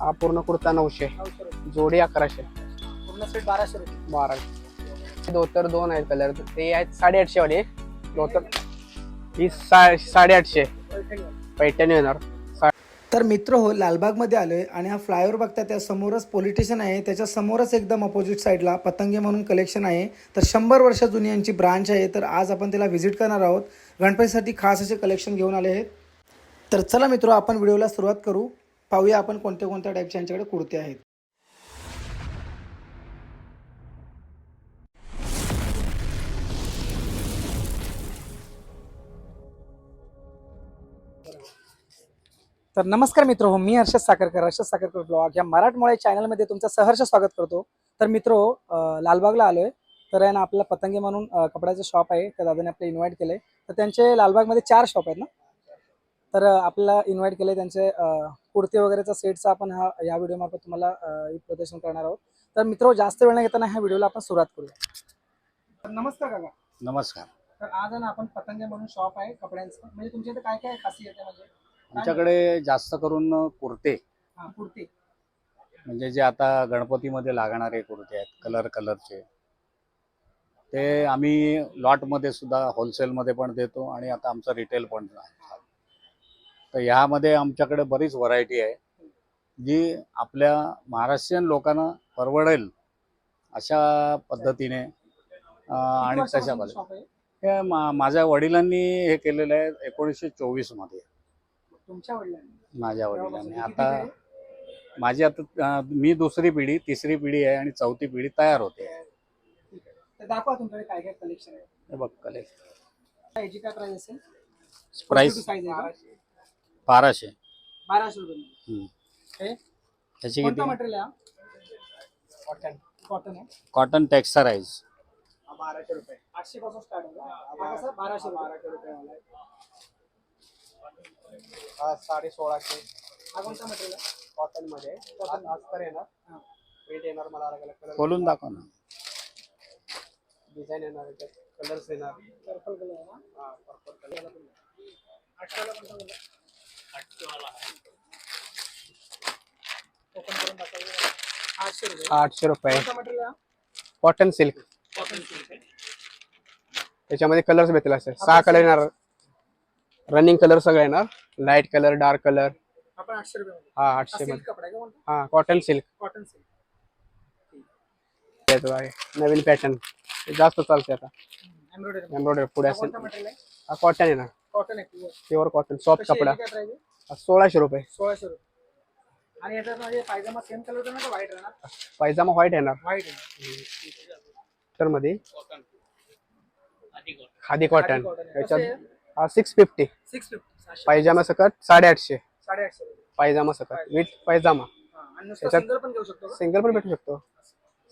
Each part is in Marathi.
हा पूर्ण कुर्ता नऊशे. जोडी अकराशे. पूर्ण सेट बाराशे रुपये. बारा धोतर दोन आहेत कलर ते आहेत साडेआठशे वाले. धोतर ही सा साडेआठशे. पैठणी पैठणी येणार तर मित्र हो लालबागमध्ये आलो आहे आणि हा फ्लायओव्हर बघता त्या समोरच पोलीस स्टेशन आहे. त्याच्या समोरच एकदम अपोजिट साईडला पतंगे म्हणून कलेक्शन आहे. तर शंभर वर्ष जुनी यांची ब्रांच आहे. तर आज आपण त्याला व्हिजिट करणार आहोत. गणपतीसाठी खास असे कलेक्शन घेऊन आले आहेत. तर चला मित्र आपण व्हिडिओला सुरुवात करू. पाहूया आपण कोणत्या कोणत्या टाईपच्या यांच्याकडे कुर्ते आहेत. तर नमस्कार मित्र हो मी हर्षद साखरकर हर्षद साखरकर ब्लॉग या मराठमोळे चॅनलमध्ये तुमचं सहर्ष स्वागत करतो. तर मित्र हो लालबागला आलोय. तर आहे ना आपला पतंगे म्हणून कपड्याचं शॉप आहे. त्या दादाने आपलं इन्व्हाइट केलंय. तर त्यांचे लालबागमध्ये चार शॉप आहेत ना. तर आपल्याला इन्व्हाइट केले त्यांचे कुर्ते वगैरेचा सेटचा आपण हा या व्हिडिओमार्फत तुम्हाला अं, प्रदर्शन करणार आहोत. तर मित्र जास्त वेळ न घेताना ह्या व्हिडिओला आपण सुरुवात करूया. नमस्कार काका. नमस्कार. तर आज ना आपण पतंगे म्हणून शॉप आहे कपड्यांचं. म्हणजे तुमच्या इथे काय काय खासियत आहे म्हणजे? आमच्याकडे जास्त करून कुर्ते. हा कुर्ती. म्हणजे जे आता गणपतीमध्ये लागणारे कुर्ते आहेत कलर कलरचे ते आम्ही लॉटमध्ये सुद्धा होलसेलमध्ये पण देतो आणि आता आमचं रिटेल पण आहे. तर ह्यामध्ये आमच्याकडे बरीच व्हरायटी आहे. जी आपल्या महाराष्ट्रीयन लोकांना परवडेल अशा पद्धतीने आणि तशा हे मा माझ्या वडिलांनी हे केलेलं आहे एकोणीसशे चोवीसमध्ये. तुमच्या वडिलांनी? माझ्या वडिलांनी. आता? माझी आता मी दुसरी पिढी तिसरी पिढी आहे आणि चौथी पिढी तयार होते. दाखवा तुमच्याकडे काय काय कलेक्शन आहे. हे बघ कले याची काय प्राइस असेल प्राइस साईज आहे का? बाराशे. बाराशे रुपये हम्म. हे? त्याची कोणतं किती? मटेरियल आहे कॉटन कॉटन आहे. कॉटन टेक्स्चराईज बाराशे रुपये. आठशे पासून स्टार्ट? हा? कसा? बाराशे बाराशे रुपये वाला आहे. हा साडे सोळाशे. हा कोणता मटेरियल आहे? कॉटनमध्ये. Cotton. अस्तर येणार हा. प्रिंट येणार मला अलग अलग कलर खोलून दाखव ना. डिझाईन येणार कलर्स येणार. पर्पल कलर आहे ना? हा पर्पल कलर आठशेला कोणता आठशे रुपये. कॉटन सिल्क त्याच्यामध्ये कलर्स भेटतील असे. सहा कलर येणार. रनिंग कलर सगळे येणार. लाइट कलर डार्क कलर हा आठशे मध्ये. हा कॉटन सिल्क कॉटन सिल्क नवीन पॅटर्न जास्त चालते आता. एम्ब्रॉयडरी पुढे असेल. हा कॉटन येणार. कॉटन आहे प्युअर प्युअर कॉटन सॉफ्ट कपडा. काय प्राइस आहे? सोळाशे रुपये. सोळाशे रुपये. आणि याच्यात म्हणजे पायजामा सेम कलर ना का व्हाईट राहणार? पायजामा व्हाईट येणार. व्हाईट तर मध्ये खादी कॉटन cotton. आहे. हा सिक्स फिफ्टी सिक्स फिफ्टी पायजामा सकट साडेआठशे. साडेआठशे रुपये. पायजामा सकट. विथ पायजामा. हा, आणि नुसतं त्याच्यात- सिंगल पण घेऊ शकतो का? सिंगल पण भेटू शकतो.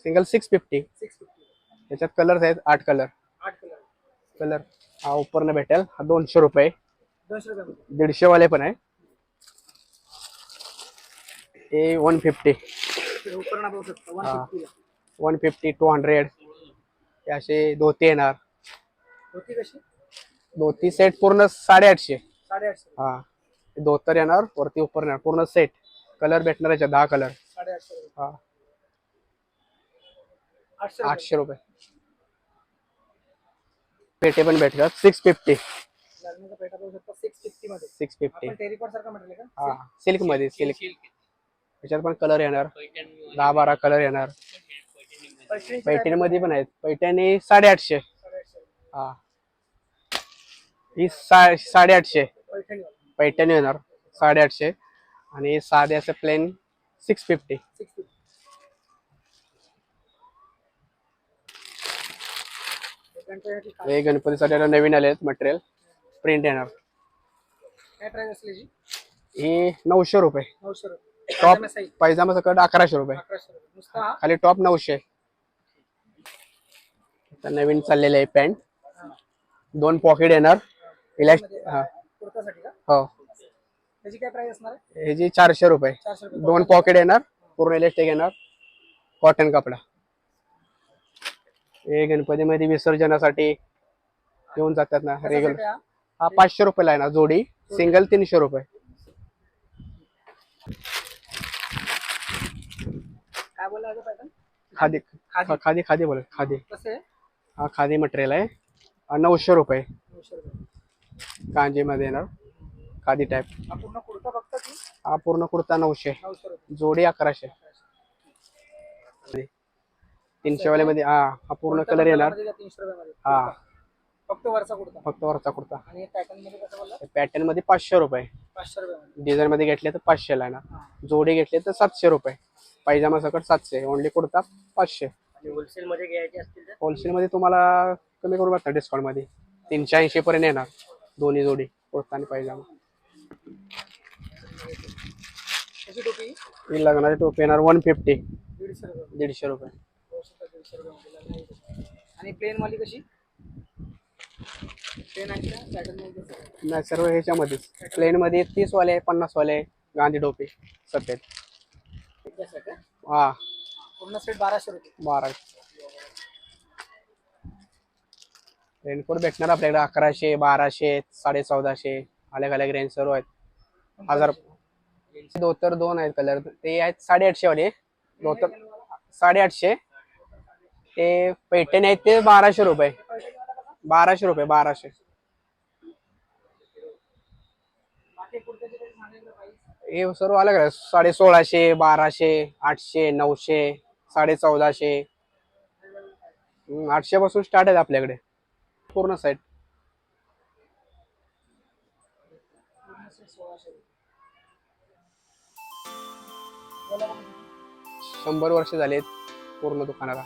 Single six fifty six fifty त्याच्यात कलर्स आहेत आठ कलर कलर. हा उपरनं भेटेल. हा दोनशे रुपये. दीडशे वाले पण आहे. हे one fifty one fifty two hundred हे असे धोती येणार. धोती सेट पूर्ण साडेआठशे. हा. धोतर येणार वरती उपर येणार. पूर्ण सेट कलर भेटणार याच्यात दहा कलर. हा. आठशे रुपये. पेटे पण भेटतात. सिक्स फिफ्टी सिक्स फिफ्टी हा सिल्कमध्ये सिल्क त्याच्यात पण कलर येणार. दहा बारा कलर येणार. पैठणी मध्ये पण आहेत. पैठणी साडेआठशे. हा. ही सा साडेआठशे. पैठणी. पैठणी येणार. साडेआठशे. आणि साधे असं plain six fifty six fifty हे गणपतीसाठी आता नवीन आले आहेत मटेरियल प्रिंट येणार. काय प्राइस असली जी? ही नऊशे रुपये. नऊशे रुपये. टॉप पायजामा सकट अकराशे रुपये. अकराशे रुपये. नुसता हा? खाली टॉप नऊशे. आता नवीन चाललेले आहे पॅन्ट दोन पॉकेट येणार. इलास्टिक हा. कुर्तासाठी का? हो. त्याची काय प्राइस असणार आहे? हे जी चारशे रुपये. चारशे रुपये दोन पॉकेट येणार. पूर्ण इलास्टिक येणार. कॉटन कपडा. हे गणपतीमध्ये विसर्जनासाठी घेऊन जातात ना रेग्युलर हा? पाचशे रुपयाला आहे ना जोडी. सिंगल तीनशे रुपये. काय खादी खादी? खादी बोल खादी. हा खादी मटेरियल आहे. नऊशे रुपये. कांजीमध्ये येणार खादी टाईप हा पूर्ण कुर्ता नऊशे. जोडी अकराशे. तीनशे वाल्यामध्ये हा हा पूर्ण कलर येणार. तीनशे रुपयामध्ये. हा. फक्त वरचा कुर्ता. फक्त वरचा कुर्ता. आणि पॅटर्नमध्ये कसं बोलला? पॅटर्नमध्ये पाचशे रुपये. पाचशे डिझाईन मध्ये घेतले तर पाचशे ला येणार. हा. जोडी घेतले तर सातशे रुपये. पायजामा सकट सातशे. ओनली कुर्ता पाचशे. होलसेल मध्ये घ्यायचे असतील होलसेल मध्ये तुम्हाला कमी करू बघता डिस्काउंटमध्ये. तीनशे ऐंशी पर्यंत येणार. दोन्ही जोडी कुर्ता आणि पायजामा टोपी? ही लग्नाची टोपी येणार वन फिफ्टी दीडशे रुपये. दीडशे रुपये. आणि प्लेन कशी? आहे का? पॅटर्नमध्ये कसं? नाही सर्व ह्याच्यामध्येच. प्लेन मध्ये तीस वाले पन्नास वाले गांधी टोपी सफेद? हा. पूर्ण सेट बाराशे रुपये. बारा. रेनकोट भेटणार आपल्याकडे अकराशे बाराशे साडे चौदाशे. अलग अलग रेंज सर्व आहेत. हजार धोतर दोन आहेत कलर ते आहेत साडेआठशे वाले धोतर साडेआठशे. ते पैठणी आहेत ते बाराशे रुपये. बाराशे रुपये बाराशे. हे सर्व अलग आहे साडे सोळाशे बाराशे आठशे नऊशे साडे चौदाशे. आठशे पासून स्टार्ट आहेत आपल्याकडे. पूर्ण साईड शंभर वर्ष झालेत पूर्ण दुकानाला.